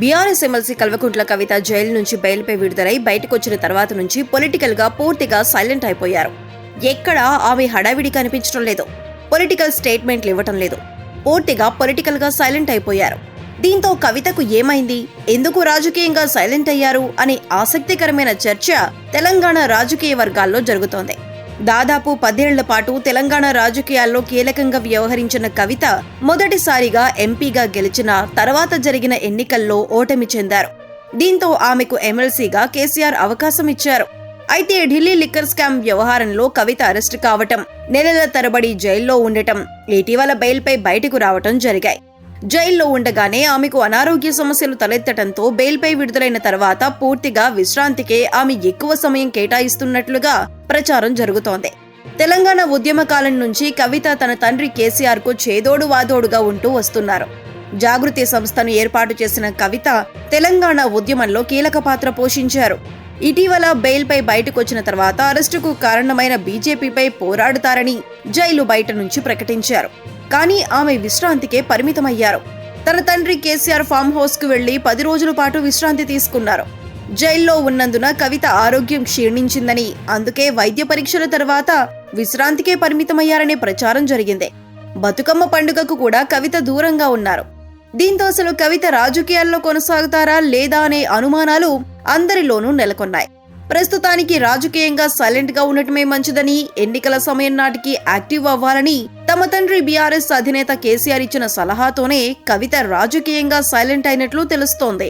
BRS MLC Kalvakuntla Kavitha jail నుంచి బెయిల్పై విడుదలై బయటకొచ్చిన తర్వాత నుంచి పొలిటికల్గా పూర్తిగా సైలెంట్ అయిపోయారు. ఎక్కడా ఆమె హడావిడి కనిపించడం లేదు. పొలిటికల్ స్టేట్మెంట్లు ఇవ్వటం లేదు. పూర్తిగా పొలిటికల్గా సైలెంట్ అయిపోయారు. దీంతో కవితకు ఏమైంది? ఎందుకు రాజకీయంగా సైలెంట్ అయ్యారు? అనే ఆసక్తికరమైన చర్చ తెలంగాణ రాజకీయ వర్గాల్లో జరుగుతోంది. దాదాపు పదేళ్ళ పాటు తెలంగాణ రాజకీయాల్లో కీలకంగా వ్యవహరించిన కవిత మొదటిసారిగా ఎంపీగా గెలిచిన తర్వాత జరిగిన ఎన్నికల్లో ఓటమి చెందారు. దీంతో ఆమెకు ఎమ్మెల్సీగా కేసీఆర్ అవకాశం ఇచ్చారు. అయితే ఢిల్లీ లిక్కర్ స్కామ్ వ్యవహారంలో కవిత అరెస్టు కావటం నెలల తరబడి జైల్లో ఉండటం ఇటీవల బెయిల్పై బయటకు రావటం జరిగాయి. జైల్లో ఉండగానే ఆమెకు అనారోగ్య సమస్యలు తలెత్తడంతో బెయిల్పై విడుదలైన తర్వాత పూర్తిగా విశ్రాంతికే ఆమె ఎక్కువ సమయం కేటాయిస్తున్నట్లుగా ప్రచారం జరుగుతోంది. తెలంగాణ ఉద్యమ కాలం నుంచి కవిత తన తండ్రి కేసీఆర్కు చేదోడు వాదోడుగా ఉంటూ వస్తున్నారు. జాగృతి సంస్థను ఏర్పాటు చేసిన కవిత తెలంగాణ ఉద్యమంలో కీలక పాత్ర పోషించారు. ఇటీవల బెయిల్పై బయటకొచ్చిన తర్వాత అరెస్టుకు కారణమైన బీజేపీపై పోరాడుతారని జైలు బయట నుంచి ప్రకటించారు. కానీ ఆమె విశ్రాంతికే పరిమితమయ్యారు. తన తండ్రి కేసీఆర్ ఫామ్ హౌస్కు వెళ్ళి పది రోజుల పాటు విశ్రాంతి తీసుకున్నారు. జైల్లో ఉన్నందున కవిత ఆరోగ్యం క్షీణించిందని అందుకే వైద్య పరీక్షల తర్వాత విశ్రాంతికే పరిమితమయ్యారనే ప్రచారం జరిగింది. బతుకమ్మ పండుగకు కూడా కవిత దూరంగా ఉన్నారు. దీంతో అసలు కవిత రాజకీయాల్లో కొనసాగుతారా లేదా అనే అనుమానాలు అందరిలోనూ నెలకొన్నాయి. ప్రస్తుతానికి రాజకీయంగా సైలెంట్గా ఉండటమే మంచిదని ఎన్నికల సమయం నాటికి యాక్టివ్ అవ్వాలని తమ తండ్రి బీఆర్ఎస్ అధినేత కేసీఆర్ ఇచ్చిన సలహాతోనే కవిత రాజకీయంగా సైలెంట్ అయినట్లు తెలుస్తోంది.